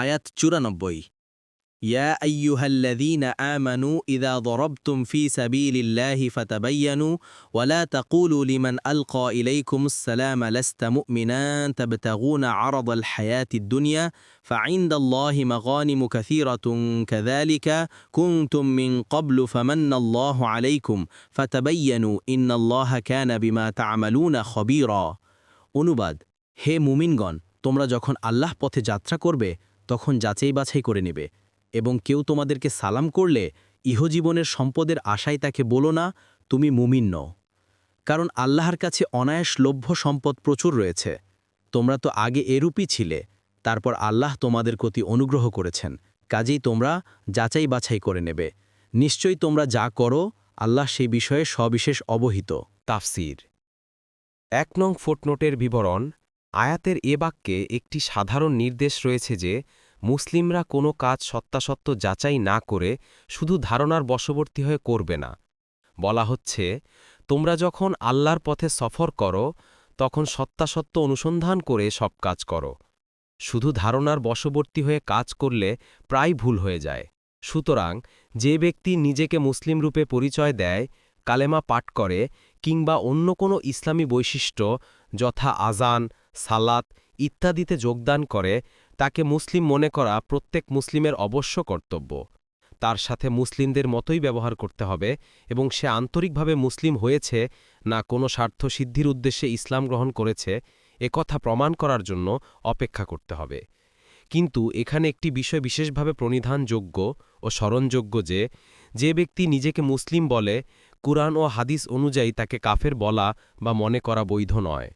آيات 94 يا أيها الذين آمنوا إذا ضربتم في سبيل الله فتبينوا ولا تقولوا لمن ألقى إليكم السلام لست مؤمنا تبتغون عرض الحياة الدنيا فعند الله مغانم كثيرة كذلك كنتم من قبل فمن الله عليكم فتبينوا إن الله كان بما تعملون خبيرا. أنباد هي مومنغون تمرا جاكون الله পথে যাত্রা করবে তখন যাচাই বাছাই করে নেবে এবং কেউ তোমাদেরকে সালাম করলে ইহজীবনের সম্পদের আশায় তাকে বলো না, তুমি মুমিন নও। কারণ আল্লাহর কাছে অনায়াস লভ্য সম্পদ প্রচুর রয়েছে। তোমরা তো আগে এরূপই ছিলে, তারপর আল্লাহ তোমাদের প্রতি অনুগ্রহ করেছেন। কাজেই তোমরা যাচাই বাছাই করে নেবে। নিশ্চয়ই তোমরা যা করো, আল্লাহ সেই বিষয়ে সবিশেষ অবহিত। তাফসির। এক নং ফুটনোটের বিবরণ আয়াতের এ বাক্যে একটি সাধারণ নির্দেশ রয়েছে যে, মুসলিমরা কোনো কাজ সত্যাসত্য যাচাই না করে শুধু ধারণার বশবর্তী হয়ে করবে না। বলা হচ্ছে, তোমরা যখন আল্লাহর পথে সফর করো, তখন সত্যাসত্য অনুসন্ধান করে সব কাজ করো। শুধু ধারণার বশবর্তী হয়ে কাজ করলে প্রায় ভুল হয়ে যায়। সুতরাং, যে ব্যক্তি নিজেকে মুসলিম রূপে পরিচয় দেয়, কালেমা পাঠ করে কিংবা অন্য কোনো ইসলামী বৈশিষ্ট্য, যথা আজান সালাত ইত্যাদিতে যোগদান করে, তাকে মুসলিম মনে করা প্রত্যেক মুসলিমের অবশ্য কর্তব্য। তার সাথে মুসলিমদের মতোই ব্যবহার করতে হবে এবং সে আন্তরিকভাবে মুসলিম হয়েছে না কোনো স্বার্থ সিদ্ধির উদ্দেশ্যে ইসলাম গ্রহণ করেছে একথা প্রমাণ করার জন্য অপেক্ষা করতে হবে। কিন্তু এখানে একটি বিষয় বিশেষভাবে প্রণিধানযোগ্য ও স্মরণযোগ্য যে যে ব্যক্তি নিজেকে মুসলিম বলে, কুরআন ও হাদিস অনুযায়ী তাকে কাফের বলা বা মনে করা বৈধ নয়।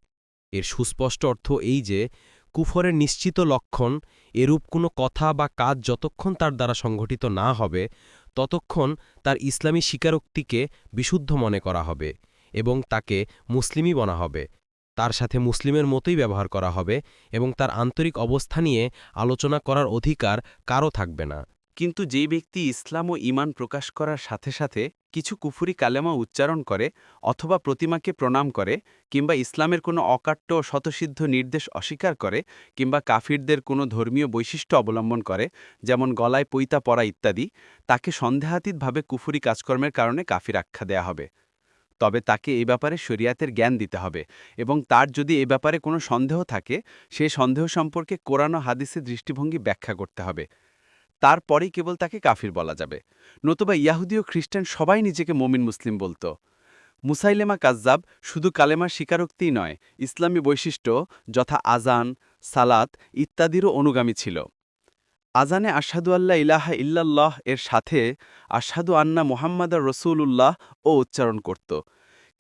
এর সুস্পষ্ট অর্থ এই যে, কুফরের নিশ্চিত লক্ষণ এরূপ কোনো কথা বা কাজ যতক্ষণ তার দ্বারা সংঘটিত না হবে, ততক্ষণ তার ইসলামী স্বীকারোক্তিকে বিশুদ্ধ মনে করা হবে এবং তাকে মুসলিমই বনা হবে। তার সাথে মুসলিমের মতোই ব্যবহার করা হবে এবং তার আন্তরিক অবস্থা নিয়ে আলোচনা করার অধিকার কারও থাকবে না। কিন্তু যে ব্যক্তি ইসলাম ও ঈমান প্রকাশ করার সাথে সাথে কিছু কুফুরি কালেমা উচ্চারণ করে অথবা প্রতিমাকে প্রণাম করে কিংবা ইসলামের কোনো অকাট্য শতসিদ্ধ নির্দেশ অস্বীকার করে কিংবা কাফিরদের কোনো ধর্মীয় বৈশিষ্ট্য অবলম্বন করে, যেমন গলায় পৈতা পরা ইত্যাদি, তাকে সন্দেহাতীতভাবে কুফুরি কাজকর্মের কারণে কাফির আখ্যা দেয়া হবে। তবে তাকে এ ব্যাপারে শরিয়াতের জ্ঞান দিতে হবে এবং তার যদি এ ব্যাপারে কোনো সন্দেহ থাকে, সে সন্দেহ সম্পর্কে কোরআন ও হাদিসের দৃষ্টিভঙ্গি ব্যাখ্যা করতে হবে। তারপরেই কেবল তাকে কাফির বলা যাবে। নতুবা ইয়াহুদি ও খ্রিস্টান সবাই নিজেকে মমিন মুসলিম বলতো। মুসাইলেমা কাজ্জাব শুধু কালেমার স্বীকারোক্তিই নয়, ইসলামী বৈশিষ্ট্য যথা আজান সালাত ইত্যাদিরও অনুগামী ছিল। আজানে আশাদু আল্লাহ ইলাহা ইল্লাল্লাহ এর সাথে আশাদু আন্না মোহাম্মদা রসুল্লাহ ও উচ্চারণ করত।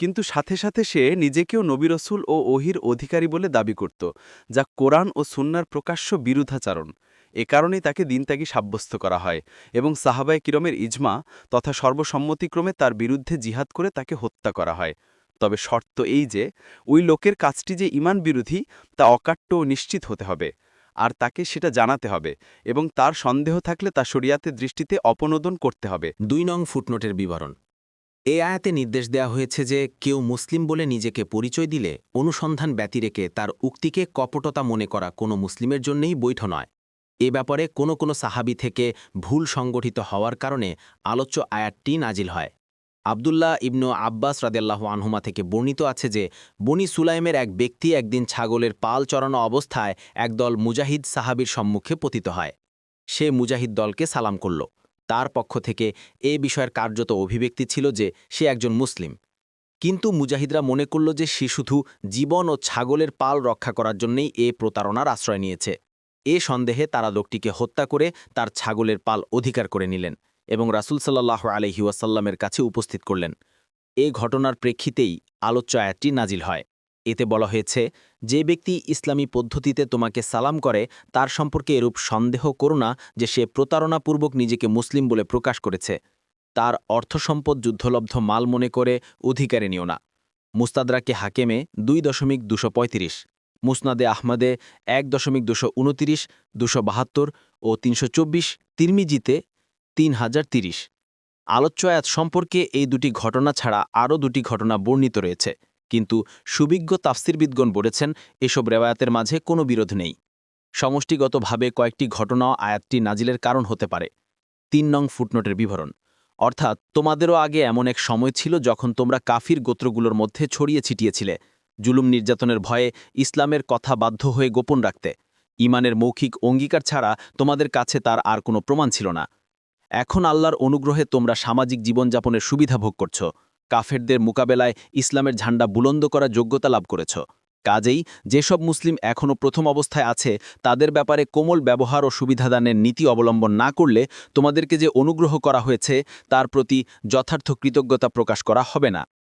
কিন্তু সাথে সাথে সে নিজেকেও নবী রসুল ও ওহির অধিকারী বলে দাবি করত, যা কোরআন ও সুন্নার প্রকাশ্য বিরুদ্ধাচারণ। এ কারণেই তাকে দিনত্যাগী সাব্যস্ত করা হয় এবং সাহাবায় কিরমের ইজমা তথা সর্বসম্মতিক্রমে তার বিরুদ্ধে জিহাদ করে তাকে হত্যা করা হয়। তবে শর্ত এই যে, ওই লোকের কাজটি যে ইমান বিরোধী তা অকাট্য ও নিশ্চিত হতে হবে, আর তাকে সেটা জানাতে হবে এবং তার সন্দেহ থাকলে তা শরিয়াতের দৃষ্টিতে অপনোদন করতে হবে। দুই নং ফুটনোটের বিবরণ। এ আয়াতে নির্দেশ দেওয়া হয়েছে যে, কেউ মুসলিম বলে নিজেকে পরিচয় দিলে অনুসন্ধান ব্যতিরেকে তার উক্তিকে কপটতা মনে করা কোনো মুসলিমের জন্যই বৈধ নয়। এ ব্যাপারে কোনো কোনো সাহাবি থেকে ভুল সংগঠিত হওয়ার কারণে আলোচ্য আয়াতটি নাজিল হয়। আবদুল্লাহ ইবনু আব্বাস রাদেল্লাহ আনহুমা থেকে বর্ণিত আছে যে, বনি সুলাইমের এক ব্যক্তি একদিন ছাগলের পাল চড়ানো অবস্থায় একদল মুজাহিদ সাহাবির সম্মুখে পতিত হয়। সে মুজাহিদ দলকে সালাম করল। তার পক্ষ থেকে এ বিষয়ের কার্যত অভিব্যক্তি ছিল যে, সে একজন মুসলিম। কিন্তু মুজাহিদরা মনে করল যে, সে শুধু জীবন ও ছাগলের পাল রক্ষা করার জন্যই এ প্রতারণার আশ্রয় নিয়েছে। এ সন্দেহে তারা লোকটিকে হত্যা করে তার ছাগলের পাল অধিকার করে নিলেন এবং রাসুল সাল্লাহ আলহি ওয়াসাল্লামের কাছে উপস্থিত করলেন। এ ঘটনার প্রেক্ষিতেই আলোচ্য আয়াতটি নাজিল হয়। এতে বলা হয়েছে, যে ব্যক্তি ইসলামী পদ্ধতিতে তোমাকে সালাম করে, তার সম্পর্কে এরূপ সন্দেহ করো না যে সে প্রতারণাপূর্বক নিজেকে মুসলিম বলে প্রকাশ করেছে। তার অর্থসম্পদ যুদ্ধলব্ধ মাল মনে করে অধিকারে নিও না। মুস্তাদরাকে হাকেমে দুই দশমিক দুশো পঁয়ত্রিশ। মুসনাদে আহমদে এক দশমিক দুশো উনতিরিশ, দুশো বাহাত্তর ও তিনশো চব্বিশ, তিরমিজিতে তিন হাজার তিরিশ। আলোচ্য আয়াত সম্পর্কে এই দুটি ঘটনা ছাড়া আরও দুটি ঘটনা বর্ণিত রয়েছে, কিন্তু সুবিজ্ঞ তাফসিরবিদগণ বলেছেন, এসব রেওয়ায়াতের মাঝে কোনো বিরোধ নেই। সমষ্টিগতভাবে কয়েকটি ঘটনা আয়াতটি নাজিলের কারণ হতে পারে। তিন নং ফুটনোটের বিবরণ, অর্থাৎ তোমাদেরও আগে এমন এক সময় ছিল যখন তোমরা কাফির গোত্রগুলোর মধ্যে ছড়িয়ে ছিটিয়েছিলে জুলুম নির্যাতনের ভয়ে ইসলামের কথা বাধ্য হয়ে গোপন রাখতে। ইমানের মৌখিক অঙ্গীকার ছাড়া তোমাদের কাছে তার আর কোনো প্রমাণ ছিল না। এখন আল্লাহর অনুগ্রহে তোমরা সামাজিক জীবনযাপনের সুবিধা ভোগ করছ। কাফেরদের মোকাবেলায় ইসলামের ঝান্ডা বুলন্দ করার যোগ্যতা লাভ করেছ। কাজেই যেসব মুসলিম এখনও প্রথম অবস্থায় আছে, তাদের ব্যাপারে কোমল ব্যবহার ও সুবিধাদানের নীতি অবলম্বন না করলে তোমাদেরকে যে অনুগ্রহ করা হয়েছে, তার প্রতি যথার্থ কৃতজ্ঞতা প্রকাশ করা হবে না।